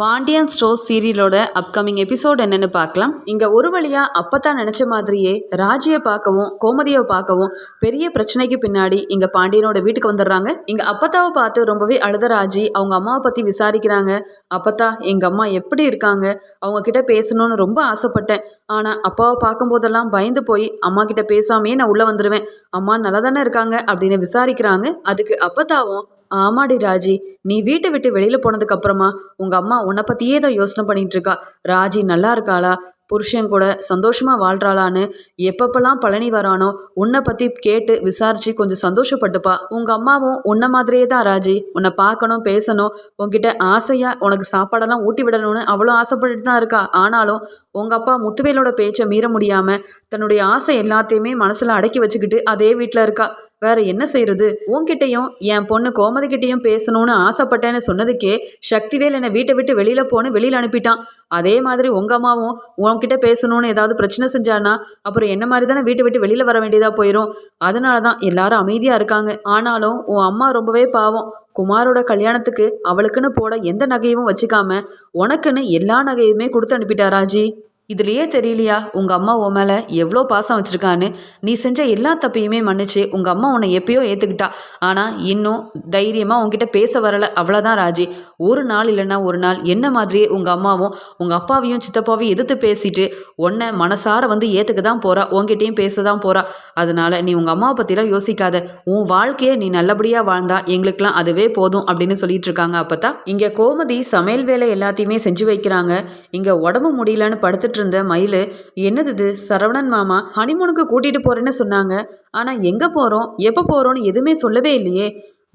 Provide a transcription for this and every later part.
Pandian stores சீரியலோட upcoming episode என்னன்னு பார்க்கலாம். இங்க ஒரு வழியா அப்பதான் நினைச்ச மாதிரியே ராஜியை பார்க்கவும் கோமதியை பார்க்கவும் பெரிய பிரச்சனைக்கு பின்னாடி இங்க பாண்டியனோட வீட்டுக்கு வந்துடுறாங்க. இங்க அப்பத்தாவை பார்த்து ரொம்பவே அழுத ராஜி அவங்க அம்மாவை பத்தி விசாரிக்கிறாங்க. அப்பத்தா எங்க அம்மா எப்படி இருக்காங்க? அவங்க கிட்ட பேசணும்னு ரொம்ப ஆசைப்பட்டேன். ஆனா அப்பாவை பார்க்கும்போதெல்லாம் பயந்து போய் அம்மா கிட்ட பேசாமையே நான் உள்ள வந்துடுவேன் அம்மா நல்லா தானே இருக்காங்க அப்படின்னு விசாரிக்கிறாங்க. அதுக்கு அப்பத்தாவும் ஆமாடி ராஜி நீ வீட்டை விட்டு வெளியில போனதுக்கு அப்புறமா உங்க அம்மா உன்னை பத்தியே தான் யோசனை பண்ணிட்டு இருக்கா. ராஜி நல்லா இருக்காளா? புருஷன் கூட சந்தோஷமா வாழ்றாளான்னு எப்பப்பெல்லாம் பழனி வரானோ உன்னை பத்தி கேட்டு விசாரிச்சு கொஞ்சம் சந்தோஷப்பட்டுப்பா. உங்க அம்மாவும் உன்னை மாதிரியே தான் ராஜி. உன்னை பார்க்கணும் பேசணும் உங்ககிட்ட ஆசையா உனக்கு சாப்பாடெல்லாம் ஊட்டி விடணும்னு அவ்வளோ ஆசைப்பட்டுட்டு தான் இருக்கா. ஆனாலும் உங்க அப்பா முத்துவேலோட பேச்சை மீற முடியாம தன்னுடைய ஆசை எல்லாத்தையுமே மனசுல அடக்கி வச்சுக்கிட்டு அதே வீட்டில் இருக்கா. வேற என்ன செய்யறது உன்கிட்டையும் என் பொண்ணு கோமதி பேசணும்னு ஆசைப்பட்டேன்னு சொன்னதுக்கே சக்திவேல் என்னை வீட்டை விட்டு வெளியில போன்னு வெளியில் அனுப்பிட்டான். அதே மாதிரி உங்க அம்மாவும் உங்ககிட்ட பேசணும்னு ஏதாவது பிரச்சனை செஞ்சானா அப்புறம் என்ன மாதிரி தானே வீட்டை விட்டு வெளியில் வர வேண்டியதாக போயிடும் அதனால தான் எல்லாரும் அமைதியாக இருக்காங்க. ஆனாலும் உன் அம்மா ரொம்பவே பாவம். குமாரோட கல்யாணத்துக்கு அவளுக்குன்னு போட எந்த நகையும் வச்சுக்காம உனக்குன்னு எல்லா நகையுமே கொடுத்து அனுப்பிட்டாராஜி இதுலேயே தெரியலையா உங்கள் அம்மா உன் மேலே எவ்வளோ பாசம் வச்சுருக்கான்னு? நீ செஞ்ச எல்லா தப்பையுமே மன்னிச்சு உங்கள் அம்மா உன்னை எப்பயோ ஏற்றுக்கிட்டா ஆனால் இன்னும் தைரியமாக உங்ககிட்ட பேச வரலை அவ்வளோதான் ராஜி. ஒரு நாள் இல்லைன்னா ஒரு நாள் என்ன மாதிரியே உங்கள் அம்மாவும் உங்கள் அப்பாவையும் சித்தப்பாவையும் எதிர்த்து பேசிட்டு உன்னை மனசார வந்து ஏற்றுக்க தான் போகிறா உங்ககிட்டயும் பேச தான் போகிறா அதனால நீ உங்கள் அம்மாவை பற்றிலாம் யோசிக்காத. உன் வாழ்க்கையை நீ நல்லபடியாக வாழ்ந்தா எங்களுக்கெல்லாம் அதுவே போதும் அப்படின்னு சொல்லிட்டு இருக்காங்க. அப்பதான் இங்கே கோமதி சமையல் வேலை எல்லாத்தையுமே செஞ்சு வைக்கிறாங்க. இங்கே உடம்பு முடியலன்னு படுத்துட்டு இருந்த மயிலு என்னது இது? சரவணன் மாமா ஹனிமூனுக்கு கூட்டிட்டு போறேன்னு சொன்னாங்க. ஆனா எங்க போறோம்? எப்போ போறோம்னு எதுவுமே சொல்லவே இல்லையே.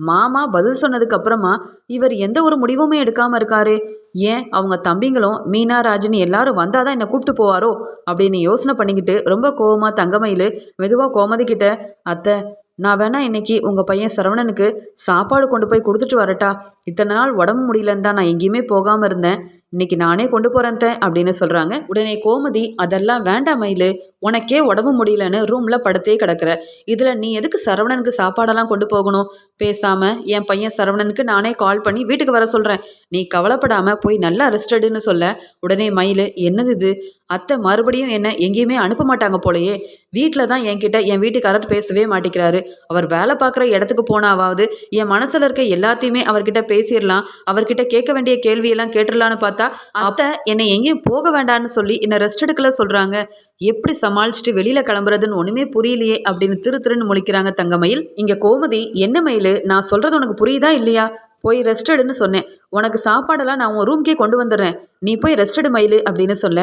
மாமா பதில் சொன்னதுக்கு அப்புறமா இவர் எந்த ஒரு முடிவுமே எடுக்காம இருக்காரு. ஏன்? அவங்க தம்பிங்களும் மீனா ராஜினி எல்லாரும் வந்தாதான் என்னை கூப்பிட்டு போவாரோ? அப்படின்னு யோசனை பண்ணிக்கிட்டு ரொம்ப கோவமா தங்கமயில் மெதுவாக கோமதி கிட்ட அத்தை நான் வேணா இன்னைக்கு உங்கள் பையன் சரவணனுக்கு சாப்பாடு கொண்டு போய் கொடுத்துட்டு வரட்டா. இத்தனை நாள் உடம்பு முடியலன்னு தான் நான் எங்கேயுமே போகாமல் இருந்தேன். இன்னைக்கு நானே கொண்டு போகிறேன் அப்படின்னு சொல்கிறாங்க உடனே கோமதி அதெல்லாம் வேண்டாம் மயிலு. உனக்கே உடம்பு முடியலன்னு ரூமில் படுத்தே கிடக்குற. இதில் நீ எதுக்கு சரவணனுக்கு சாப்பாடெல்லாம் கொண்டு போகணும்? பேசாமல் என் பையன் சரவணனுக்கு நானே கால் பண்ணி வீட்டுக்கு வர சொல்கிறேன் நீ கவலைப்படாமல் போய் நல்லா ரெஸ்டடுன்னு சொல்ல. உடனே மயிலு என்னது இது? அத்தை மறுபடியும் என்ன எங்கேயுமே அனுப்ப மாட்டாங்க போலயே. வீட்டில் தான் என்கிட்ட என் வீட்டுக்காரர் பேசவே மாட்டேங்கிறாரு. அவர் வேலை பார்க்குற இடத்துக்கு போனாவாவது என் மனசில் இருக்க எல்லாத்தையுமே அவர்கிட்ட பேசிடலாம் அவர்கிட்ட கேட்க வேண்டிய கேள்வியெல்லாம் கேட்டுடலான்னு பார்த்தா அத்தை என்னை எங்கேயும் போக வேண்டான்னு சொல்லி என்னை ரெஸ்ட் எடுக்கல சொல்கிறாங்க எப்படி சமாளிச்சுட்டு வெளியில் கிளம்புறதுன்னு ஒன்றுமே புரியலையே அப்படின்னு திரு திருன்னு முழிக்கிறாங்க தங்கமயில். இங்கே கோமதி என்ன மயில்? நான் சொல்கிறது உனக்கு புரியுதா இல்லையா? போய் ரெஸ்ட் எடுன்னு சொன்னேன். உனக்கு சாப்பாடெல்லாம் நான் உன் ரூம்க்கே கொண்டு வந்துடுறேன். நீ போய் ரெஸ்ட் எடு மயிலு அப்படின்னு சொல்ல.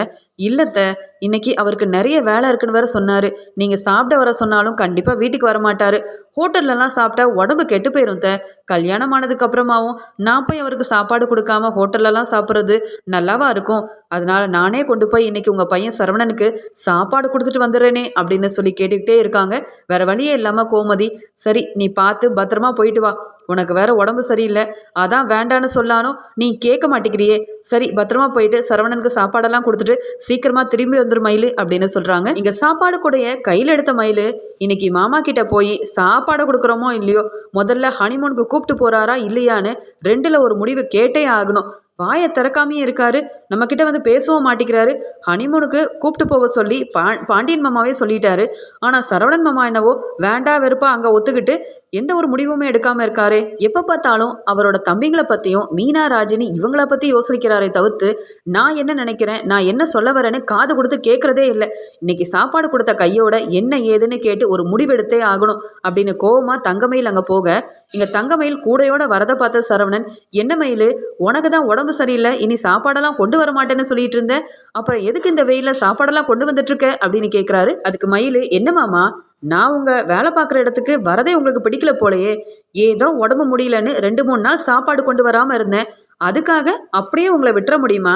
இல்லத்த இன்னைக்கு அவருக்கு நிறைய வேலை இருக்குன்னு வேற சொன்னாரு. நீங்க சாப்பிட வர சொன்னாலும் கண்டிப்பா வீட்டுக்கு வர மாட்டார். ஹோட்டல்லலாம் சாப்பிட்டா உடம்பு கெட்டு போயிரும் த. கல்யாணம் ஆனதுக்கு அப்புறமாவும் நான் போய் அவருக்கு சாப்பாடு கொடுக்காம ஹோட்டல்லலாம் சாப்பிட்றது நல்லாவா இருக்கும்? அதனால நானே கொண்டு போய் இன்னைக்கு உங்க பையன் சரவணனுக்கு சாப்பாடு கொடுத்துட்டு வந்துடுறேனே அப்படின்னு சொல்லி கேட்டுக்கிட்டே இருக்காங்க. வேற வழியே இல்லாம கோமதி சரி நீ பார்த்து பத்திரமா போயிட்டு வா. உனக்கு வேற உடம்பு சரியில்லை. அதான் வேண்டான்னு சொல்லானும் நீ கேட்க மாட்டேங்கிறியே. சரி பத்திரமா போயிட்டு சரவணனுக்கு சாப்பாடெல்லாம் கொடுத்துட்டு சீக்கிரமா திரும்பி வந்துரு மயிலு அப்படின்னு சொல்றாங்க. இங்க சாப்பாடு கூடைய கையில் எடுத்த மயிலு இன்னைக்கு மாமா கிட்ட போய் சாப்பாடு கொடுக்குறோமோ இல்லையோ முதல்ல ஹனிமூனுக்கு கூப்பிட்டு போறாரா இல்லையான்னு ரெண்டுல ஒரு முடிவு கேட்டே ஆகணும். வாயை திறக்காமையே இருக்காரு. நம்ம கிட்ட வந்து பேசவும் மாட்டேங்கிறாரு ஹனிமூனுக்கு கூப்பிட்டு போக சொல்லி பா பாண்டியன் மாமாவே சொல்லிட்டாரு. ஆனால் சரவணன் மாமா என்னவோ வேண்டா வெறுப்பா அங்கே ஒத்துக்கிட்டு எந்த ஒரு முடிவுமே எடுக்காம இருக்காரு. எப்போ பார்த்தாலும் அவரோட தம்பிங்களை பற்றியும் மீனா ராஜினி இவங்கள பற்றி யோசிக்கிறாரே தவிர்த்து நான் என்ன நினைக்கிறேன் நான் என்ன சொல்ல வரேன்னு காது கொடுத்து கேட்குறதே இல்லை. இன்னைக்கு சாப்பாடு கொடுத்த கையோட என்ன ஏதுன்னு கேட்டு ஒரு முடிவெடுத்தே ஆகணும் அப்படின்னு கோவமாக தங்கமயில் அங்கே போக இங்கே தங்கமயில் கூடையோட வரதை பார்த்த சரவணன் என்ன மயில் உனக்கு தான் உடம்பு சரியில்லை இனி சாப்பாடெல்லாம் கொண்டு வர மாட்டேன்னு சொல்லிட்டு இருந்தேன் அப்புறம் எதுக்கு இந்த வெயிலில் சாப்பாடெல்லாம் கொண்டு வந்துட்டு இருக்க அப்படின்னு கேட்குறாரு அதுக்கு மயில் என்னமாமா நான் உங்கள் வேலை பார்க்குற இடத்துக்கு வரதே உங்களுக்கு பிடிக்கல போலையே. ஏதோ உடம்பு முடியலன்னு ரெண்டு மூணு நாள் சாப்பாடு கொண்டு வராமல் இருந்தேன். அதுக்காக அப்படியே உங்களை விட்டுற முடியுமா?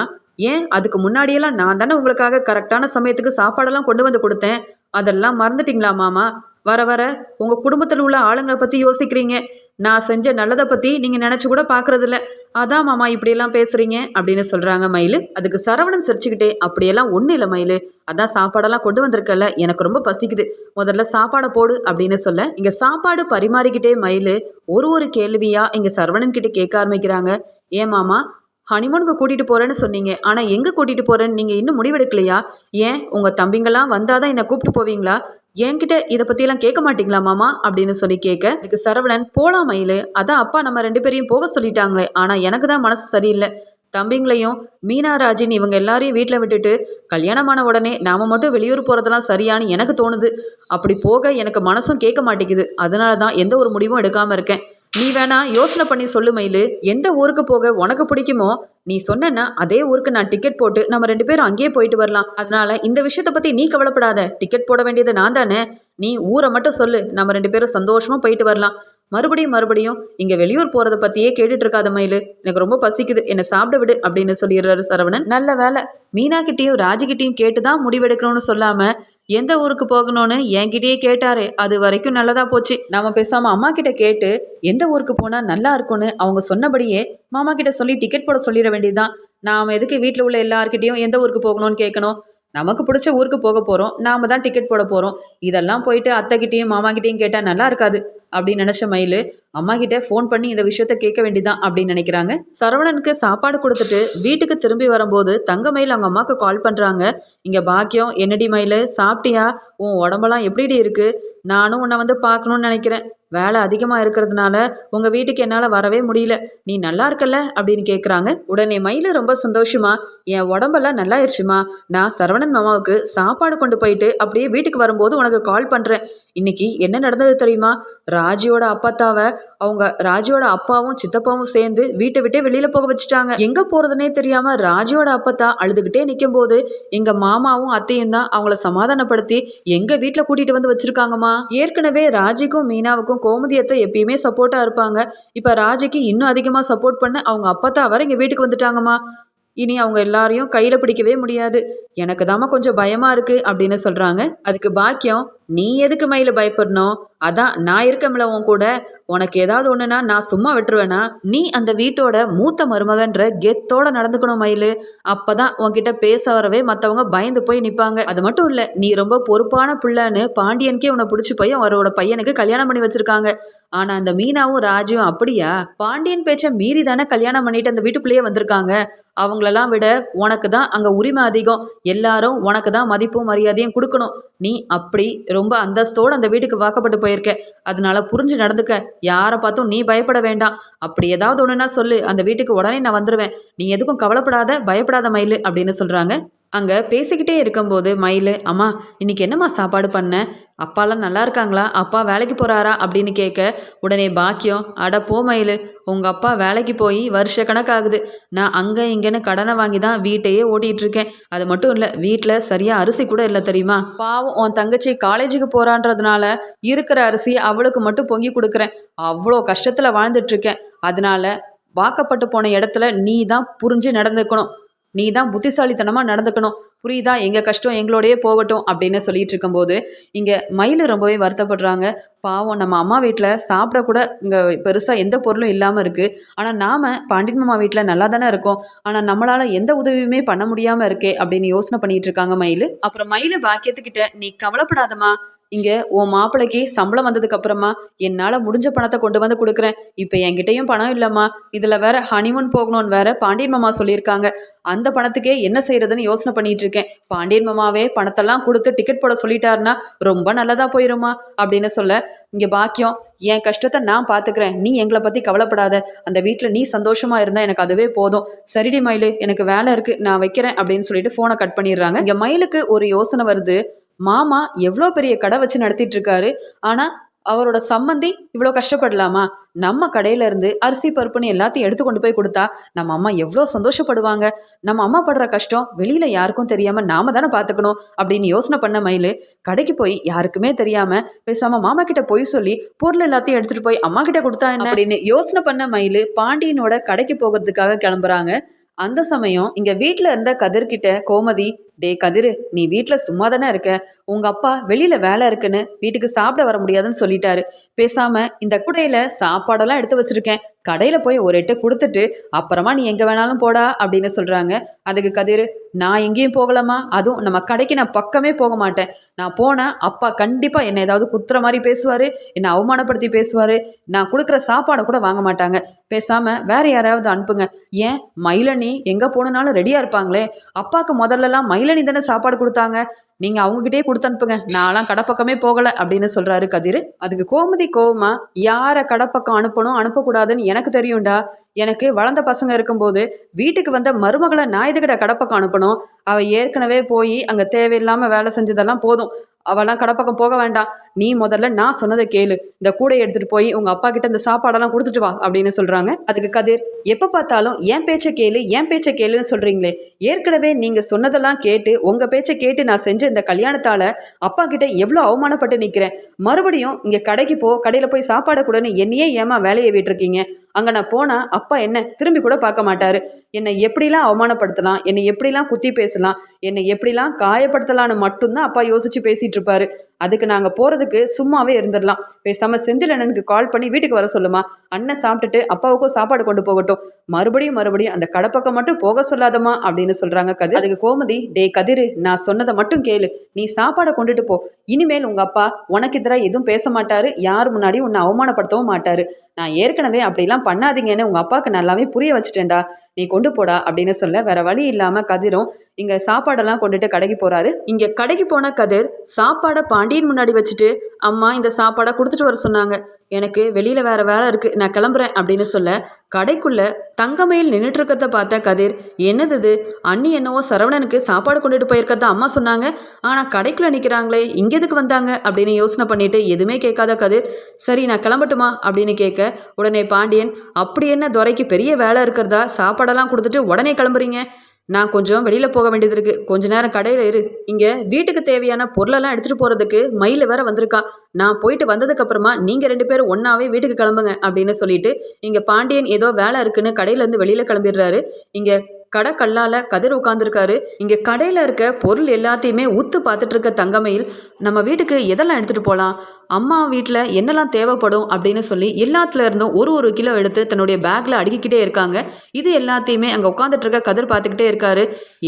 ஏன்? அதுக்கு முன்னாடியெல்லாம் நான் தானே உங்களுக்காக கரெக்டான சமயத்துக்கு சாப்பாடெல்லாம் கொண்டு வந்து கொடுத்தேன். அதெல்லாம் மறந்துட்டீங்களா மாமா? வர வர உங்கள் குடும்பத்தில் உள்ள ஆளுங்களை பற்றி யோசிக்கிறீங்க. நான் செஞ்ச நல்லதை பற்றி நீங்கள் நினச்சி கூட பார்க்குறதில்ல. அதான் மாமா இப்படியெல்லாம் பேசுகிறீங்க அப்படின்னு சொல்கிறாங்க மயில். அதுக்கு சரவணன் சிரிச்சுக்கிட்டே அப்படியெல்லாம் ஒன்றும் இல்லை மயில். அதான் சாப்பாடெல்லாம் கொண்டு வந்திருக்கல எனக்கு ரொம்ப பசிக்குது. முதல்ல சாப்பாடை போடு அப்படின்னு சொல்ல இங்கே சாப்பாடு பரிமாறிக்கிட்டே மயில் ஒரு ஒரு கேள்வியாக இங்கே சரவணன் கிட்ட கேட்க ஆரம்பிக்கிறாங்க. ஏன் மாமா? ஹனிமூனுக்கு கூட்டிட்டு போறேன்னு சொன்னீங்க. ஆனா எங்க கூட்டிட்டு போறேன்னு நீங்க இன்னும் முடிவெடுக்கலையா? ஏன்? உங்க தம்பிங்கெல்லாம் வந்தாதான் என்னை கூப்பிட்டு போவீங்களா? என்கிட்ட இதை பத்தியெல்லாம் கேட்க மாட்டீங்களா மாமா? அப்படின்னு சொல்லி கேட்க இதுக்கு சரவணன் போலாம் மயிலு அதான் அப்பா நம்ம ரெண்டு பேரையும் போக சொல்லிட்டாங்களே. ஆனா எனக்கு தான் மனசு சரியில்லை. தம்பிங்களையும் மீனா ராஜின் இவங்க எல்லாரையும் வீட்டில் விட்டுட்டு கல்யாணமான உடனே நாம மட்டும் வெளியூர் போகிறதெல்லாம் சரியான்னு எனக்கு தோணுது. அப்படி போக எனக்கு மனசும் கேட்க மாட்டேங்குது. அதனால தான் எந்த ஒரு முடிவும் எடுக்காமல் இருக்கேன். நீ வேணா யோசனை பண்ணி சொல்லு மயிலு. எந்த ஊருக்கு போக உனக்கு பிடிக்குமோ நீ சொன்னேன்னா அதே ஊருக்கு நான் டிக்கெட் போட்டு நம்ம ரெண்டு பேரும் அங்கேயே போயிட்டு வரலாம். அதனால இந்த விஷயத்தை பற்றி நீ கவலைப்படாத. டிக்கெட் போட வேண்டியது நான் தானே. நீ ஊரை மட்டும் சொல்லு. நம்ம ரெண்டு பேரும் சந்தோஷமாக போயிட்டு வரலாம். மறுபடியும் மறுபடியும் இங்கே வெளியூர் போகிறத பற்றியே கேட்டுட்டு இருக்காத மயிலு. எனக்கு ரொம்ப பசிக்குது. என்னை சாப்பிட விடு அப்படின்னு சொல்லிடுறாரு சரவணன். நல்ல வேலை. மீனா கிட்டேயும் கேட்டு தான் முடிவெடுக்கணும்னு சொல்லாமல் எந்த ஊருக்கு போகணும்னு என்கிட்டயே கேட்டாரு. அது வரைக்கும் நல்லதா போச்சு. நாம பேசாம அம்மா கிட்ட கேட்டு எந்த ஊருக்கு போனா நல்லா இருக்கும்னு அவங்க சொன்னபடியே மாமா கிட்ட சொல்லி டிக்கெட் போட சொல்லிட வேண்டியதுதான். நாம் எதுக்கு வீட்டில் உள்ள எல்லாருக்கிட்டையும் எந்த ஊருக்கு போகணும்னு கேட்கணும் நமக்கு பிடிச்ச ஊருக்கு போக போகிறோம் நாம தான் டிக்கெட் போட போகிறோம் இதெல்லாம் போயிட்டு அத்தைக்கிட்டேயும் மாமாக்கிட்டேயும் கேட்டால் நல்லா இருக்காது அப்படின்னு நினச்ச மயில் அம்மா கிட்ட ஃபோன் பண்ணி இந்த விஷயத்த கேட்க வேண்டியதான் அப்படின்னு நினைக்கிறாங்க. சரவணனுக்கு சாப்பாடு கொடுத்துட்டு வீட்டுக்கு திரும்பி வரும்போது தங்க மயில் அவங்க அம்மாவுக்கு கால் பண்ணுறாங்க இங்கே பாக்கியம் என்னடி மயில் சாப்பிட்டியா? உன் உடம்பெல்லாம் எப்படிடி இருக்கு? நானும் உன்னை வந்து பார்க்கணும்னு நினைக்கிறேன். வேலை அதிகமாக இருக்கிறதுனால உங்கள் வீட்டுக்கு என்னால் வரவே முடியல. நீ நல்லா இருக்கல்ல? அப்படின்னு கேட்குறாங்க உடனே மயில ரொம்ப சந்தோஷமா என் உடம்பெல்லாம் நல்லாயிருச்சுமா? நான் சரவணன் மாமாவுக்கு சாப்பாடு கொண்டு போயிட்டு அப்படியே வீட்டுக்கு வரும்போது உனக்கு கால் பண்ணுறேன் இன்னைக்கு என்ன நடந்தது தெரியுமா? ராஜியோட அப்பாத்தாவை அவங்க ராஜியோட அப்பாவும் சித்தப்பாவும் சேர்ந்து வீட்டை விட்டே வெளியில் போக வச்சுட்டாங்க. எங்கே போகிறதுனே தெரியாமல் ராஜியோட அப்பத்தா அழுதுகிட்டே நிற்கும் போது எங்கள் மாமாவும் அத்தையும் தான் அவங்கள சமாதானப்படுத்தி எங்கள் வீட்டில் கூட்டிகிட்டு வந்து வச்சுருக்காங்கம்மா. ஏற்கனவே ராஜிக்கும் மீனாவுக்கும் கோமதியத்தை எப்பயுமே சப்போர்ட்டாக இருப்பாங்க. இப்போ ராஜிக்கு இன்னும் அதிகமாக சப்போர்ட் பண்ண அவங்க அப்பத்தா வர இங்கே வீட்டுக்கு வந்துட்டாங்கம்மா. இனி அவங்க எல்லாரையும் கையில் பிடிக்கவே முடியாது. எனக்கு தாம்மா கொஞ்சம் பயமாக இருக்குது அப்படின்னு சொல்கிறாங்க அதுக்கு பாக்கியம் நீ எதுக்கு மயில பயப்படணும்? அதான் நான் இருக்கமில்ல உன் கூட. உனக்கு ஏதாவது ஒன்றுனா நான் சும்மா விட்டுருவேனா? நீ அந்த வீட்டோட மூத்த மருமகன்ற கெத்தோட நடந்துக்கணும் மயில். அப்பதான் உன்கிட்ட பேச வரவே மற்றவங்க பயந்து போய் நிற்பாங்க அது மட்டும் இல்லை நீ ரொம்ப பொறுப்பான பிள்ளைன்னு பாண்டியனுக்கே உன்னை பிடிச்சி போய் அவரோட பையனுக்கு கல்யாணம் பண்ணி வச்சிருக்காங்க. ஆனால் அந்த மீனாவும் ராஜுவும் அப்படியா? பாண்டியன் பேச்சை மீறி தானே கல்யாணம் பண்ணிட்டு அந்த வீட்டுக்குள்ளேயே வந்திருக்காங்க. அவங்களெல்லாம் விட உனக்கு தான் அங்கே உரிமை அதிகம். எல்லாரும் உனக்கு தான் மதிப்பும் மரியாதையும் கொடுக்கணும். நீ அப்படி ரொம்ப அந்தஸ்தோடு அந்த வீட்டுக்கு வாக்கப்பட்டு போயிருக்க. அதனால புரிஞ்சு நடந்துக்க. யாரை பார்த்தும் நீ பயப்பட வேண்டாம். அப்படி ஏதாவது ஒன்றுனா சொல்லு. அந்த வீட்டுக்கு உடனே நான் வந்துடுவேன் நீ எதுக்கும் கவலைப்படாத பயப்படாத மயில் அப்படின்னு சொல்கிறாங்க அங்கே பேசிக்கிட்டே இருக்கும்போது மயில் அம்மா இன்னைக்கு என்னம்மா சாப்பாடு பண்ண? அப்பாலாம் நல்லா இருக்காங்களா? அப்பா வேலைக்கு போகிறாரா அப்படின்னு கேட்க உடனே பாக்கியம் அட போ மயில் உங்கள் அப்பா வேலைக்கு போய் வருஷ கணக்காகுது. நான் அங்கே இங்கேன்னு கடனை வாங்கி தான் வீட்டையே ஓட்டிகிட்டு இருக்கேன். அது மட்டும் இல்லை வீட்டில் சரியாக அரிசி கூட இல்லை தெரியுமா? பாவம் உன் தங்கச்சி காலேஜுக்கு போகிறான்றதுனால இருக்கிற அரிசி அவளுக்கு மட்டும் பொங்கி கொடுக்குறேன். அவ்வளோ கஷ்டத்தில் வாழ்ந்துட்டுருக்கேன் அதனால வாக்கப்பட்டு போன இடத்துல நீ தான் புரிஞ்சு நடந்துக்கணும். நீ தான் புத்திசாலித்தனமாக நடந்துக்கணும். புரியுதா? எங்கள் கஷ்டம் எங்களோடயே போகட்டும் அப்படின்னு சொல்லிட்டு இருக்கும்போது இங்கே மயில் ரொம்பவே வருத்தப்படுறாங்க. பாவம் நம்ம அம்மா வீட்டில் சாப்பிட கூட இங்கே பெருசாக எந்த பொருளும் இல்லாமல் இருக்குது ஆனால் நாம் பாண்டியன் மாமா வீட்டில் நல்லா தானே இருக்கோம். ஆனால் நம்மளால் எந்த உதவியுமே பண்ண முடியாமல் இருக்கே அப்படின்னு யோசனை பண்ணிட்டு இருக்காங்க மயில். அப்புறம் மயில் பாக்கியத்துக்கிட்ட நீ கவலைப்படாதம்மா. இங்கே உன் மாப்பிள்ளைக்கு சம்பளம் வந்ததுக்கு அப்புறமா என்னால் முடிஞ்ச பணத்தை கொண்டு வந்து கொடுக்குறேன். இப்போ என்கிட்டயும் பணம் இல்லைம்மா. இதில் வேற ஹனிமூன் போகணும்னு வேற பாண்டியன் மாமா சொல்லியிருக்காங்க. அந்த பணத்துக்கே என்ன செய்யறதுன்னு யோசனை பண்ணிட்டு இருக்கேன். பாண்டியன் மாமாவே பணத்தெல்லாம் கொடுத்து டிக்கெட் போட சொல்லிட்டாருன்னா ரொம்ப நல்லதா போயிருமா அப்படின்னு சொல்ல இங்கே பாக்கியம் என் கஷ்டத்தை நான் பார்த்துக்கிறேன் நீ எங்களை பற்றி கவலைப்படாத. அந்த வீட்டில் நீ சந்தோஷமா இருந்தால் எனக்கு அதுவே போதும். சரிடி மயிலு எனக்கு வேலை இருக்குது நான் வைக்கிறேன் அப்படின்னு சொல்லிட்டு ஃபோனை கட் பண்ணிடுறாங்க. இங்கே மயிலுக்கு ஒரு யோசனை வருது. மாமா எவ்வளோ பெரிய கடை வச்சு நடத்திட்டு இருக்காரு ஆனால் அவரோட சம்மந்தி இவ்வளோ கஷ்டப்படலாமா? நம்ம கடையில இருந்து அரிசி பருப்புன்னு எல்லாத்தையும் எடுத்து கொண்டு போய் கொடுத்தா நம்ம அம்மா எவ்வளோ சந்தோஷப்படுவாங்க? நம்ம அம்மா படுற கஷ்டம் வெளியில யாருக்கும் தெரியாம நாம தானே பார்த்துக்கணும் அப்படின்னு யோசனை பண்ண மயில் கடைக்கு போய் யாருக்குமே தெரியாம பேசாம மாமா கிட்ட போய் சொல்லி பொருள் எல்லாத்தையும் எடுத்துட்டு போய் அம்மா கிட்ட கொடுத்தா என்ன? அப்படின்னு யோசனை பண்ண மயில் பாண்டியனோட கடைக்கு போகிறதுக்காக கிளம்புறாங்க. அந்த சமயம் இங்க வீட்டில் இருந்த கதிர்கிட்ட கோமதி டே கதிர் நீ வீட்டில் சும்மா தானே இருக்க? உங்கள் அப்பா வெளியில் வேலை இருக்குன்னு வீட்டுக்கு சாப்பிட வர முடியாதுன்னு சொல்லிட்டாரு. பேசாமல் இந்த குடையில் சாப்பாடெல்லாம் எடுத்து வச்சுருக்கேன். கடையில் போய் ஒரு எட்டு கொடுத்துட்டு அப்புறமா நீ எங்கே வேணாலும் போடா அப்படின்னு சொல்கிறாங்க அதுக்கு கதிர் நான் எங்கேயும் போகலாமா அதுவும் நம்ம கடைக்கு நான் பக்கமே போக மாட்டேன். நான் போனேன் அப்பா கண்டிப்பாக என்னை ஏதாவது குத்துற மாதிரி பேசுவார் என்னை அவமானப்படுத்தி பேசுவார். நான் கொடுக்குற சாப்பாடை கூட வாங்க மாட்டாங்க. பேசாமல் வேற யாராவது அனுப்புங்க. ஏன்? மயிலணி எங்கே போகணுன்னாலும் ரெடியாக இருப்பாங்களே. அப்பாவுக்கு முதல்லலாம் மயில் மயிலனி தானே சாப்பாடு கொடுத்தாங்க. நீங்கள் அவங்ககிட்டயே கொடுத்து அனுப்புங்க. நான்லாம் கடப்பக்கமே போகலை அப்படின்னு சொல்கிறாரு கதிர். அதுக்கு கோமதி கோவமா யாரை கடப்பக்கம் அனுப்பணும்? அனுப்பக்கூடாதுன்னு எனக்கு தெரியும்டா. எனக்கு வளர்ந்த பசங்க இருக்கும்போது வீட்டுக்கு வந்த மருமகளை நான் எதுக்கிட்ட கடப்பக்கம் அனுப்பணும்? அவள் ஏற்கனவே போய் அங்கே தேவையில்லாமல் வேலை செஞ்சதெல்லாம் போதும். அவெல்லாம் கடப்பக்கம் போக வேண்டாம். நீ முதல்ல நான் சொன்னதை கேளு. இந்த கூடையை எடுத்துகிட்டு போய் உங்கள் அப்பா கிட்ட இந்த சாப்பாடெல்லாம் கொடுத்துட்டு வா அப்படின்னு சொல்கிறாங்க அதுக்கு கதிர் எப்போ பார்த்தாலும் என் பேச்சை கேளு என் பேச்சை கேளுன்னு சொல்கிறீங்களே ஏற்கனவே நீங்கள் சொன்னதெல்லாம் கேட்டு உங்கள் பேச்சை கேட்டு நான் செஞ்ச இந்த கல்யாணத்தால் அப்பா கிட்ட எவ்வளோ அவமானப்பட்டு நிற்கிறேன் மறுபடியும் இங்கே கடைக்கு போ கடையில் போய் சாப்பாட கூடன்னு என்னையே ஏமா வேலையை விட்டுருக்கீங்க. அங்கே நான் போனால் அப்பா என்ன திரும்பி கூட பார்க்க மாட்டார். என்னை எப்படிலாம் அவமானப்படுத்தலாம் என்னை எப்படிலாம் குத்தி பேசலாம் என்னை எப்படிலாம் காயப்படுத்தலான்னு மட்டும்தான் அப்பா யோசிச்சு பேசிட்டு இருப்பாரு. அதுக்கு நாங்கள் போகிறதுக்கு சும்மாவே இருந்துடலாம். பேசாமல் செந்தில் அண்ணனுக்கு கால் பண்ணி வீட்டுக்கு வர சொல்லுமா. அண்ணன் சாப்பிட்டுட்டு அப்பாவுக்கும் சாப்பாடு கொண்டு போகட்டும். மறுபடியும் மறுபடியும் அந்த கடப்பக்கம் மட்டும் போக சொல்லாதமா அப்படின்னு சொல்கிறாங்க கதிர். அதுக்கு கோமதி டே கதிர் நான் சொன்னதை மட்டும் கேளு. நீ சாப்பாடை கொண்டுட்டு போ. இனிமேல் உங்கள் அப்பா உனக்கு எதிராக எதுவும் பேச மாட்டாரு. யார் முன்னாடியும் உன்னை அவமானப்படுத்தவும் மாட்டாரு. நான் ஏற்கனவே அப்படிலாம் பண்ணாதீங்கன்னு உங்கள் அப்பாவுக்கு நல்லாவே புரிய வச்சுட்டேன்டா. நீ கொண்டு போடா அப்படின்னு சொல்ல வேற வழி இல்லாமல் கதிரும் இங்கே சாப்பாடெல்லாம் கொண்டுட்டு கடைக்கு போகிறாரு இங்கே கடைக்கு போன கதிர் சாப்பாடை பாண்டியன் முன்னாடி வச்சுட்டு அம்மா இந்த சாப்பாடை கொடுத்துட்டு வர சொன்னாங்க. எனக்கு வெளியில் வேற வேலை இருக்குது நான் கிளம்புறேன் அப்படின்னு சொல்ல கடைக்குள்ள தங்கமையில் நின்றுட்டு இருக்கிறத பார்த்த கதிர் என்னது இது? அண்ணி என்னவோ சரவணனுக்கு சாப்பாடு கொண்டுட்டு போயிருக்கதா அம்மா சொன்னாங்க. ஆனால் கடைக்குள்ளே நிற்கிறாங்களே இங்கே எதுக்கு வந்தாங்க? அப்படின்னு யோசனை பண்ணிட்டு எதுவுமே கேட்காத கதிர் சரி நான் கிளம்பட்டுமா? அப்படின்னு கேட்க உடனே பாண்டியன் அப்படி என்ன துரைக்கு பெரிய வேலை இருக்கிறதா? சாப்பாடெல்லாம் கொடுத்துட்டு உடனே கிளம்புறீங்க. நான் கொஞ்சம் வெளியில் போக வேண்டியது இருக்கு. கொஞ்ச நேரம் கடையில் இரு. இங்கே வீட்டுக்கு தேவையான பொருளெல்லாம் எடுத்துகிட்டு போகிறதுக்கு மயில் வேற வந்திருக்கா. நான் போயிட்டு வந்ததுக்கப்புறமா நீங்கள் ரெண்டு பேரும் ஒன்றாவே வீட்டுக்கு கிளம்புங்க. அப்படின்னு சொல்லிட்டு இங்கே பாண்டியன் ஏதோ வேலை இருக்குன்னு கடையிலேருந்து வெளியில் கிளம்பிடுறாரு. இங்கே கடை கல்லால் கதிர் உட்காந்துருக்காரு இங்கே கடையில் இருக்க பொருள் எல்லாத்தையுமே உத்து பார்த்துட்டு இருக்க தங்கமையில் நம்ம வீட்டுக்கு எதெல்லாம் எடுத்துகிட்டு போகலாம் அம்மா வீட்டில் என்னெல்லாம் தேவைப்படும் அப்படின்னு சொல்லி எல்லாத்துல இருந்தும் ஒரு ஒரு கிலோ எடுத்து தன்னுடைய பேக்கில் அடுக்கிக்கிட்டே இருக்காங்க. இது எல்லாத்தையுமே அங்கே உட்காந்துட்டு இருக்க கதிர் பார்த்துக்கிட்டே இருக்காரு.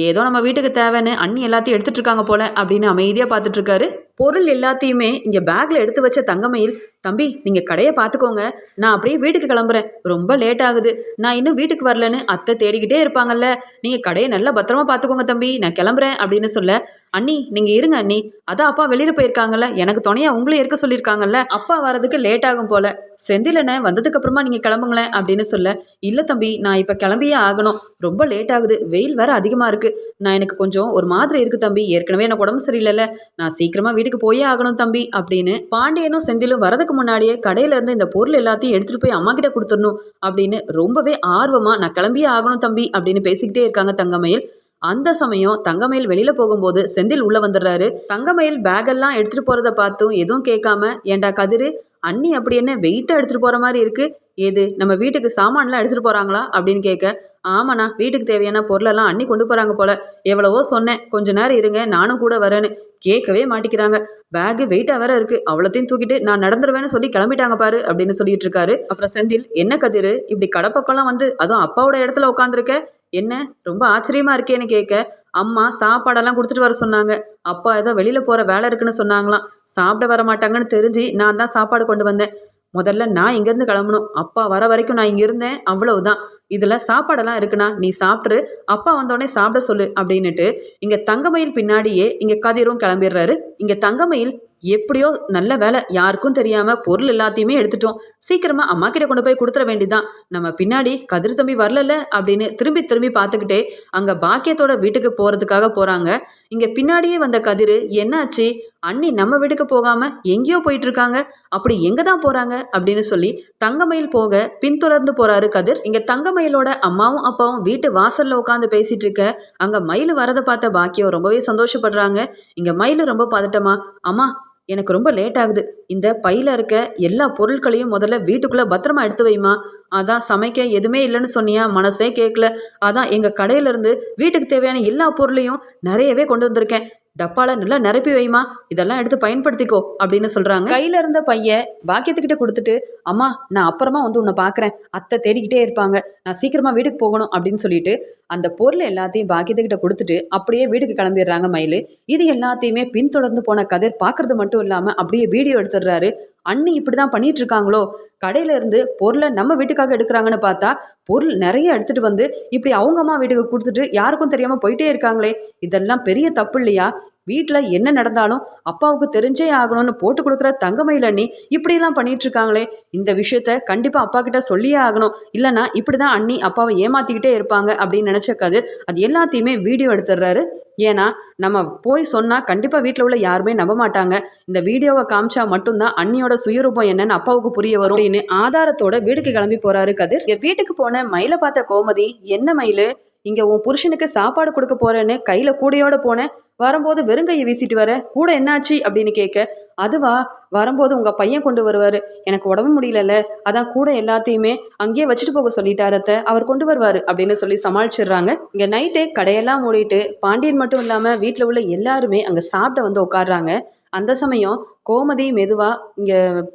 ஏதோ நம்ம வீட்டுக்கு தேவைன்னு அண்ணி எல்லாத்தையும் எடுத்துகிட்டு இருக்காங்க போல அப்படின்னு அமைதியாக பார்த்துட்டு இருக்காரு பொருள் எல்லாத்தையுமே இங்கே பேக்கில் எடுத்து வச்ச தங்கமயில் தம்பி நீங்கள் கடையை பார்த்துக்கோங்க. நான் அப்படியே வீட்டுக்கு கிளம்புறேன். ரொம்ப லேட் ஆகுது. நான் இன்னும் வீட்டுக்கு வரலன்னு அத்தை தேடிக்கிட்டே இருப்பாங்கல்ல. நீங்கள் கடையை நல்லா பத்திரமா பார்த்துக்கோங்க தம்பி. நான் கிளம்புறேன் அப்படின்னு சொல்ல அண்ணி நீங்கள் இருங்க அண்ணி. அதான் அப்பா வெளியில் போயிருக்காங்கல்ல. எனக்கு துணையா உங்களையும் இருக்க சொல்லியிருக்காங்கல்ல. அப்பா வரதுக்கு லேட் ஆகும் போல. செந்திலண்ணே வந்ததுக்கு அப்புறமா நீங்கள் கிளம்புங்களேன் அப்படின்னு சொல்ல இல்லை தம்பி நான் இப்போ கிளம்பியே ஆகணும். ரொம்ப லேட் ஆகுது. வெயில் வேற அதிகமாக இருக்குது நான் எனக்கு கொஞ்சம் ஒரு மாதிரி இருக்குது தம்பி. ஏற்கனவே எனக்கு உடம்பு சரியில்லைல்ல. நான் சீக்கிரமாக வீட்டுக்கு போயே ஆகணும் தம்பி அப்படின்னு பாண்டியனும் செந்திலும் வரதுக்கு முன்னாடியே கடையில இருந்து இந்த பொருள் எல்லாத்தையும் எடுத்துட்டு போய் அம்மா கிட்ட கொடுத்துடணும் அப்படின்னு ரொம்பவே ஆர்வமா நான் கிளம்பியே ஆகணும் தம்பி அப்படின்னு பேசிக்கிட்டே இருக்காங்க தங்கமயில். அந்த சமயம் தங்கமயில் வெளியில போகும்போது செந்தில் உள்ள வந்துடுறாரு. தங்கமயில் பேக் எல்லாம் எடுத்துட்டு போறதை பார்த்தும் எதுவும் கேட்காம ஏண்டா கதிரு அண்ணி அப்படி என்ன வெயிட்டாக எடுத்துகிட்டு போகிற மாதிரி இருக்குது ஏது நம்ம வீட்டுக்கு சாமான்லாம் எடுத்துகிட்டு போகிறாங்களா அப்படின்னு கேட்க ஆமாண்ணா வீட்டுக்கு தேவையான பொருளெல்லாம் அண்ணி கொண்டு போகிறாங்க போல். எவ்வளவோ சொன்னேன். கொஞ்ச நேரம் இருங்க நானும் கூட வரேன்னு. கேட்கவே மாட்டிக்கிறாங்க பேகு வெயிட்டாக வேற இருக்குது அவ்வளோத்தையும் தூக்கிட்டு நான் நடந்துருவேன்னு சொல்லி கிளம்பிட்டாங்க பாரு அப்படின்னு சொல்லிட்டு இருக்காரு. அப்புறம் செந்தில் என்ன கதிர்? இப்படி கடப்பக்கம்லாம் வந்து அதுவும் அப்பாவோட இடத்துல உட்காந்துருக்க என்ன? ரொம்ப ஆச்சரியமா இருக்கேன்னு கேட்க அம்மா சாப்பாடெல்லாம் கொடுத்துட்டு வர சொன்னாங்க. அப்பா ஏதோ வெளியில போற வேலை இருக்குன்னு சொன்னாங்களாம். சாப்பிட வர மாட்டாங்கன்னு தெரிஞ்சு நான் தான் சாப்பாடு கொண்டு வந்தேன். முதல்ல நான் இங்கேருந்து கிளம்பணும். அப்பா வர வரைக்கும் நான் இங்கே இருந்தேன். அவ்வளவுதான். இதில் சாப்பாடெல்லாம் இருக்குண்ணா. நீ சாப்பிட்ரு அப்பா வந்தோடனே சாப்பிட சொல்லு அப்படின்னுட்டு இங்கே தங்கமயில் பின்னாடியே இங்கே கதிரும் கிளம்பிடுறாரு. இங்கே தங்கமயில் எப்படியோ நல்ல வேலை யாருக்கும் தெரியாம பொருள் எல்லாத்தையுமே எடுத்துட்டோம். சீக்கிரமா அம்மா கிட்ட கொண்டு போய் கொடுத்துட வேண்டியதான் நம்ம பின்னாடி கதிர் தம்பி வரலல்ல அப்படின்னு திரும்பி திரும்பி பார்த்துக்கிட்டே அங்க பாக்கியத்தோட வீட்டுக்கு போறதுக்காக போறாங்க. இங்க பின்னாடியே வந்த கதிர் என்னாச்சு? அண்ணி நம்ம வீட்டுக்கு போகாம எங்கேயோ போயிட்டு இருக்காங்க அப்படி எங்க தான் போறாங்க? அப்படின்னு சொல்லி தங்கமயில் போக பின்தொடர்ந்து போறாரு கதிர். இங்க தங்கமயிலோட அம்மாவும் அப்பாவும் வீட்டு வாசல்ல உட்காந்து பேசிட்டு இருக்க அங்க மயில் வரதை பார்த்த பாக்கியம் ரொம்பவே சந்தோஷப்படுறாங்க. இங்க மயில் ரொம்ப பதட்டமா அம்மா எனக்கு ரொம்ப லேட் ஆகுது. இந்த பையில இருக்க எல்லா பொருட்களையும் முதல்ல வீட்டுக்குள்ளே பத்திரமா எடுத்து வைமா அதான் சமைக்க எதுவுமே இல்லைன்னு சொன்னியா? மனசே கேட்கல அதான் எங்கள் கடையிலேருந்து வீட்டுக்கு தேவையான எல்லா பொருளையும் நிறையவே கொண்டு வந்திருக்கேன். டப்பால நல்லா நிரப்பி வைமா இதெல்லாம் எடுத்து பயன்படுத்திக்கோ அப்படின்னு சொல்றாங்க. கையில இருந்த பையன் பாக்கியத்துக்கிட்ட கொடுத்துட்டு அம்மா நான் அப்புறமா வந்து உன்னை பார்க்குறேன் அத்தை தேடிக்கிட்டே இருப்பாங்க. நான் சீக்கிரமா வீட்டுக்கு போகணும். அப்படின்னு சொல்லிட்டு அந்த பொருள் எல்லாத்தையும் பாக்கியத்துக்கிட்ட கொடுத்துட்டு அப்படியே வீட்டுக்கு கிளம்பிடுறாங்க மயில். இது எல்லாத்தையுமே பின்தொடர்ந்து போன கதிர் பார்க்கறது மட்டும் இல்லாம அப்படியே வீடியோ எடுத்து எடுத்துடுறாரு அண்ணி இப்படிதான் பண்ணிட்டு இருக்காங்களோ கடையில இருந்து பொருளை நம்ம வீட்டுக்காக எடுக்கிறாங்கன்னு பார்த்தா பொருள் நிறைய எடுத்துட்டு வந்து இப்படி அவங்க அம்மா வீட்டுக்கு கொடுத்துட்டு யாருக்கும் தெரியாம போயிட்டே இருக்காங்களே. இதெல்லாம் பெரிய தப்பு இல்லையா? வீட்டில் என்ன நடந்தாலும் அப்பாவுக்கு தெரிஞ்சே ஆகணும்னு போட்டு கொடுக்குற தங்கமயில் அண்ணி இப்படிலாம் பண்ணிட்டு இருக்காங்களே இந்த விஷயத்த கண்டிப்பாக அப்பா கிட்ட சொல்லியே ஆகணும். இல்லைனா இப்படி தான் அண்ணி அப்பாவை ஏமாத்திக்கிட்டே இருப்பாங்க அப்படின்னு நினச்ச கதிர் அது எல்லாத்தையுமே வீடியோ எடுத்துடுறாரு. ஏன்னா நம்ம போய் சொன்னால் கண்டிப்பாக வீட்டில் உள்ள யாருமே நம்ப மாட்டாங்க. இந்த வீடியோவை காமிச்சா மட்டும்தான் அண்ணியோட சுயரூபம் என்னன்னு அப்பாவுக்கு புரிய வரும் அப்படின்னு ஆதாரத்தோட வீட்டுக்கு கிளம்பி போறாரு கதிர். வீட்டுக்கு போன மயிலை பார்த்த கோமதி என்ன மயில்? இங்க உன் புருஷனுக்கு சாப்பாடு கொடுக்க போறேன்னு கையில கூடையோட போனேன் வரும்போது வெறுங்கையை வீசிட்டு வர கூட என்னாச்சு அப்படின்னு கேட்க அதுவா? வரும்போது உங்க பையன் கொண்டு வருவாரு. எனக்கு உடம்பு முடியலல்ல. அதான் கூட எல்லாத்தையுமே அங்கேயே வச்சுட்டு போக சொல்லிட்டாரத்த அவர் கொண்டு வருவாரு அப்படின்னு சொல்லி சமாளிச்சிடுறாங்க. இங்க நைட்டு கடையெல்லாம் மூடிட்டு பாண்டியன் மட்டும் இல்லாம வீட்டில் உள்ள எல்லாருமே அங்க சாப்பிட வந்து உட்காடுறாங்க அந்த சமயம் கோமதி மெதுவா இங்க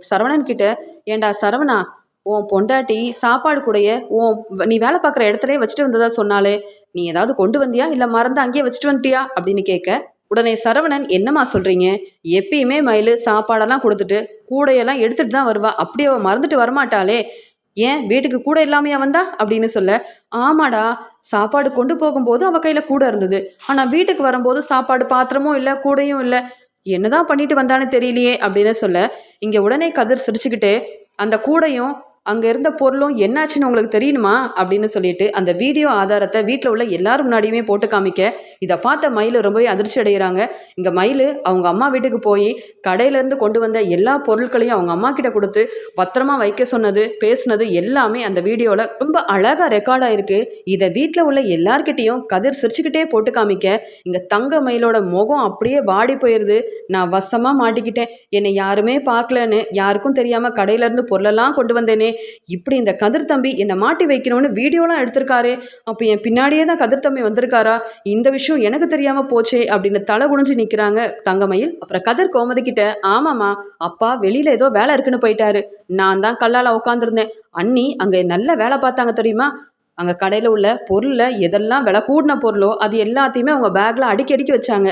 சரவணன் கிட்ட ஏண்டா சரவணா உன் பொண்டாட்டி சாப்பாடு கூடைய உன் நீ வேலை பார்க்குற இடத்துலயே வச்சுட்டு வந்ததா சொன்னாலே நீ ஏதாவது கொண்டு வந்தியா? இல்லை மறந்து அங்கேயே வச்சுட்டு வந்துட்டியா? அப்படின்னு கேட்க உடனே சரவணன் என்னம்மா சொல்கிறீங்க எப்பயுமே மயில் சாப்பாடெல்லாம் கொடுத்துட்டு கூடையெல்லாம் எடுத்துகிட்டு தான் வருவா. அப்படியே அவள் மறந்துட்டு வரமாட்டாளே. ஏன்? வீட்டுக்கு கூட இல்லாமையா வந்தா? அப்படின்னு சொல்ல ஆமாடா. சாப்பாடு கொண்டு போகும்போது அவள் கையில் கூட இருந்தது. ஆனால் வீட்டுக்கு வரும்போது சாப்பாடு பாத்திரமும் இல்லை கூடையும் இல்லை. என்னதான் பண்ணிட்டு வந்தான்னு தெரியலையே. அப்படின்னு சொல்ல இங்கே உடனே கதிர் சிரிச்சுக்கிட்டு அந்த கூடையும் அங்கே இருந்த பொருளும் என்னாச்சுன்னு உங்களுக்கு தெரியணுமா? அப்படின்னு சொல்லிட்டு அந்த வீடியோ ஆதாரத்தை வீட்டில் உள்ள எல்லாரும் முன்னாடியுமே போட்டு காமிக்க இதை பார்த்த மயில் ரொம்பவே அதிர்ச்சி அடைகிறாங்க. இங்கே மயில் அவங்க அம்மா வீட்டுக்கு போய் கடையிலேருந்து கொண்டு வந்த எல்லா பொருட்களையும் அவங்க அம்மா கிட்ட கொடுத்து பத்திரமா வைக்க சொன்னது பேசுனது எல்லாமே அந்த வீடியோவில் ரொம்ப அழகாக ரெக்கார்ட் ஆயிருக்கு. இதை வீட்டில் உள்ள எல்லார்கிட்டேயும் கதிர் சிரிச்சுக்கிட்டே போட்டு காமிக்க இங்கே தங்க மயிலோட முகம் அப்படியே வாடி போயிடுது நான் வசமாக மாட்டிக்கிட்டேன். என்னை யாருமே பார்க்கலன்னு யாருக்கும் தெரியாமல் கடையிலேருந்து பொருளெல்லாம் கொண்டு வந்தேனே. இப்படி இந்த கதிர் தம்பி என்னை மாட்டி வைக்கணும்னு வீடியோலாம் எடுத்திருக்காரு அப்போ என் பின்னாடியே தான் கதிர் தம்பி வந்திருக்காரா? இந்த விஷயம் எனக்கு தெரியாமல் போச்சே அப்படின்னு தலை குனிஞ்சு நிற்கிறாங்க தங்கமயில். அப்புறம் கதிர் கோமதி கிட்ட ஆமாம்மா அப்பா வெளியில் ஏதோ வேலை இருக்குன்னு போயிட்டாரு. நான் தான் கல்லால் உட்காந்துருந்தேன் அண்ணி அங்கே நல்ல வேலை பார்த்தாங்க தெரியுமா? அங்கே கடையில் உள்ள பொருளில் எதெல்லாம் விலை கூடின பொருளோ அது எல்லாத்தையுமே அவங்க பேக்கில் அடுக்கி அடுக்கி வச்சாங்க.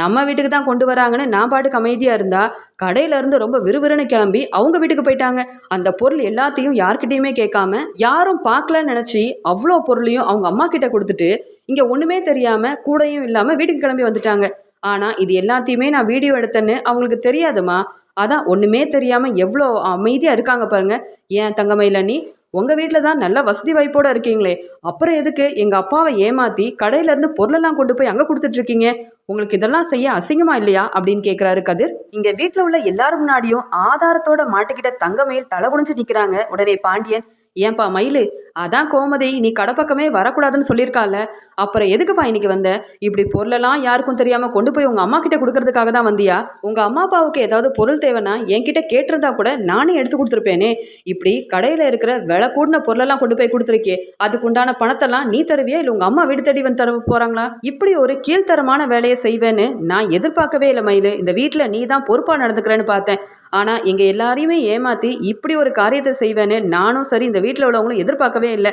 நம்ம வீட்டுக்கு தான் கொண்டு வராங்கன்னு நான் பாட்டுக்கு அமைதியாக இருந்தா கடையிலேருந்து ரொம்ப விறுவிறுன்னு கிளம்பி அவங்க வீட்டுக்கு போயிட்டாங்க. அந்த பொருள் எல்லாத்தையும் யார்கிட்டையுமே கேட்காம யாரும் பார்க்கலன்னு நினச்சி அவ்வளோ பொருளையும் அவங்க அம்மா கிட்ட கொடுத்துட்டு இங்கே ஒன்றுமே தெரியாமல் கூடையும் இல்லாமல் வீட்டுக்கு கிளம்பி வந்துட்டாங்க. ஆனால் இது எல்லாத்தையுமே நான் வீடியோ எடுத்தேன்னு அவங்களுக்கு தெரியாதுமா அதான் ஒன்றுமே தெரியாமல் எவ்வளோ அமைதியாக இருக்காங்க பாருங்கள் ஏன் தங்கமயில நீ உங்கள் வீட்டில் தான் நல்ல வசதி வாய்ப்போடு இருக்கீங்களே. அப்புறம் எதுக்கு எங்கள் அப்பாவை ஏமாற்றி கடையிலேருந்து பொருளெல்லாம் கொண்டு போய் அங்கே கொடுத்துட்ருக்கீங்க உங்களுக்கு இதெல்லாம் செய்ய அசிங்கமா இல்லையா? அப்படின்னு கேட்குறாரு கதிர். இங்கே வீட்டில் உள்ள எல்லாரும் முன்னாடியும் ஆதாரத்தோட மாட்டிக்கிட்ட தங்கமயில் தலை குனிஞ்சு நிற்கிறாங்க உடனே பாண்டியன். ஏன்பா மயிலு? அதான் கோமதி நீ கடப்பக்கமே வரக்கூடாதுன்னு சொல்லியிருக்கால அப்புறம் எதுக்குப்பா இன்னைக்கு வந்த? இப்படி பொருளெல்லாம் யாருக்கும் தெரியாமல் கொண்டு போய் உங்கள் அம்மா கிட்ட கொடுக்கறதுக்காக தான் வந்தியா? உங்கள் அம்மா அப்பாவுக்கு ஏதாவது பொருள் தேவைன்னா என்கிட்ட கேட்டிருந்தா கூட நானே எடுத்து கொடுத்துருப்பேனே. இப்படி கடையில் இருக்கிற விலை கூடின பொருளெல்லாம் கொண்டு போய் கொடுத்துருக்கே அதுக்கு உண்டான பணத்தெல்லாம் நீ தருவியா? இல்லை உங்கள் அம்மா வீடு தேடி வந்து தர போகிறாங்களா இப்படி ஒரு கீழ்த்தரமான வேலையை செய்வேன்னு நான் எதிர்பார்க்கவே இல்லை மயிலு. இந்த வீட்டில் நீ தான் பொறுப்பாக நடந்துக்கிறேன்னு பார்த்தேன். ஆனால் எங்கள் எல்லாரையுமே ஏமாற்றி இப்படி ஒரு காரியத்தை செய்வேன்னு நானும் சரி இந்த வீட்டில் உள்ளவங்களும் எதிர்பார்க்கவே இல்லை.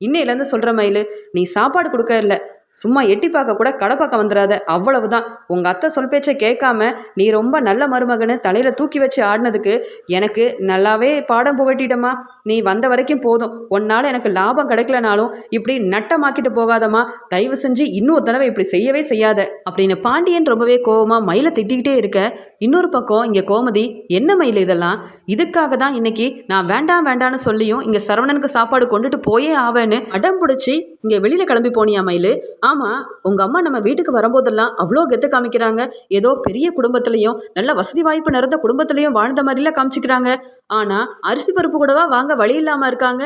இன்னையிலேருந்து சொல்கிற மயில் நீ சாப்பாடு கொடுக்க இல்லை. சும்மா எட்டி பார்க்க கூட கடை பக்கம் வந்துடாத அவ்வளவுதான். உங்கள் அத்தை சொல் பேச்சை கேட்காம நீ ரொம்ப நல்ல மருமகன்னு தலையில் தூக்கி வச்சு ஆடினதுக்கு எனக்கு நல்லாவே பாடம் புகட்டிட்டமா நீ வந்த வரைக்கும் போதும். உன்னால் எனக்கு லாபம் கிடைக்கலனாலும் இப்படி நட்டமாக்கிட்டு போகாதம்மா. தயவு செஞ்சு இன்னொரு தடவை இப்படி செய்யவே செய்யாத. அப்படின்னு பாண்டியன் ரொம்பவே கோவமாக மயிலை திட்டிக்கிட்டே இருக்க இன்னொரு பக்கம் இங்கே கோமதி என்ன மயில் இதெல்லாம்? இதுக்காக தான் இன்னைக்கு நான் வேண்டாம் வேண்டான்னு சொல்லியும் இங்கே சரவணனுக்கு சாப்பாடு கொண்டுட்டு போயே ஆவேன்னு அடம் பிடிச்சி இங்கே வெளியில் கிளம்பி போனியா மயில்? ஆமாம் உங்கள் அம்மா நம்ம வீட்டுக்கு வரும்போதெல்லாம் அவ்வளோ கெத்து காமிக்கிறாங்க. ஏதோ பெரிய குடும்பத்துலேயும் நல்ல வசதி வாய்ப்பு நிறைந்த குடும்பத்துலேயும் வாழ்ந்த மாதிரிலாம் காமிச்சிக்கிறாங்க. ஆனால் அரிசி பருப்பு கூடவா வாங்க வழி இல்லாமல் இருக்காங்க?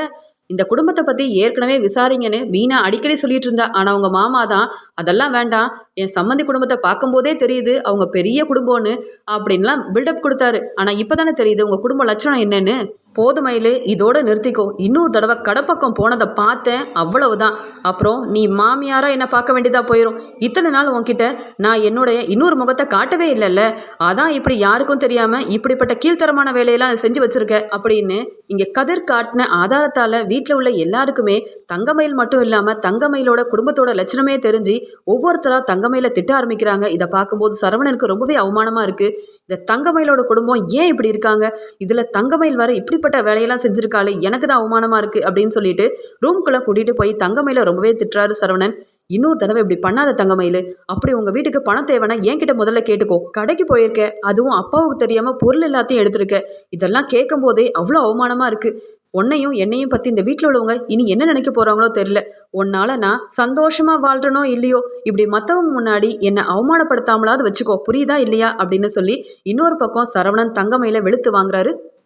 இந்த குடும்பத்தை பற்றி ஏற்கனவே விசாரிங்கன்னு மீனா அடிக்கடி சொல்லிட்டு இருந்தா. ஆனால் அவங்க மாமா தான் அதெல்லாம் வேண்டாம். என் சம்மந்தி குடும்பத்தை பார்க்கும்போதே தெரியுது அவங்க பெரிய குடும்பம்னு அப்படின்லாம் பில்டப் கொடுத்தாரு. ஆனால் இப்போ தானே தெரியுது உங்கள் குடும்ப லட்சணம் என்னன்னு. போதுமையிலே இதோட நிறுத்திக்கோ. இன்னொரு தடவை கடப்பக்கம் போனதை பார்த்தேன். அவ்வளவுதான். அப்புறம் நீ மாமியாரா என்னை பார்க்க வேண்டியதா போயிடும் இத்தனை நாள் உன்கிட்ட நான் என்னுடைய இன்னொரு முகத்தை காட்டவே இல்லைல்ல. அதான் இப்படி யாருக்கும் தெரியாம இப்படிப்பட்ட கீழ்த்தரமான வேலையெல்லாம் நான் செஞ்சு வச்சிருக்க அப்படின்னு இங்க கதிர் காட்டின ஆதாரத்தால வீட்டில் உள்ள எல்லாருக்குமே தங்கமயில் மட்டும் இல்லாம தங்கமயிலோட குடும்பத்தோட லட்சணமே தெரிஞ்சு ஒவ்வொருத்தரா தங்கமயில திட்ட ஆரம்பிக்கிறாங்க. இதை பார்க்கும்போது சரவணனுக்கு ரொம்பவே அவமானமா இருக்கு. இந்த தங்கமயிலோட குடும்பம் ஏன் இப்படி இருக்காங்க? இதுல தங்கமயில் வர இப்படிப்பட்ட வேலையெல்லாம் செஞ்சிருக்காளே எனக்கு தான் அவமானமா இருக்கு அப்படின்னு சொல்லிட்டு ரூம்குள்ள கூட்டிட்டு போய் தங்கமயில ரொம்பவே திட்டுறாரு சரவணன். இன்னொரு தடவை இப்படி பண்ணாத தங்கமயில். அப்படி உங்க வீட்டுக்கு பணம் தேவைன்னா என்கிட்ட முதல்ல கேட்டுக்கோ. கடைக்கு போயிருக்க. அதுவும் அப்பாவுக்கு தெரியாம பொருள் எல்லாத்தையும் எடுத்திருக்க. இதெல்லாம் கேட்கும் போதே அவ்வளோ அவமானமா இருக்கு. உன்னையும் என்னையும் பத்தி இந்த வீட்டில் உள்ளவங்க இனி என்ன நினைக்க போறாங்களோ தெரியல. உன்னால நான் சந்தோஷமா வாழ்றனோ இல்லையோ இப்படி மற்றவங்க முன்னாடி என்னை அவமானப்படுத்தாமலாவது வச்சுக்கோ. புரியுதா இல்லையா? அப்படின்னு சொல்லி இன்னொரு பக்கம் சரவணன் தங்கமையில் வெளுத்து வாங்குறாரு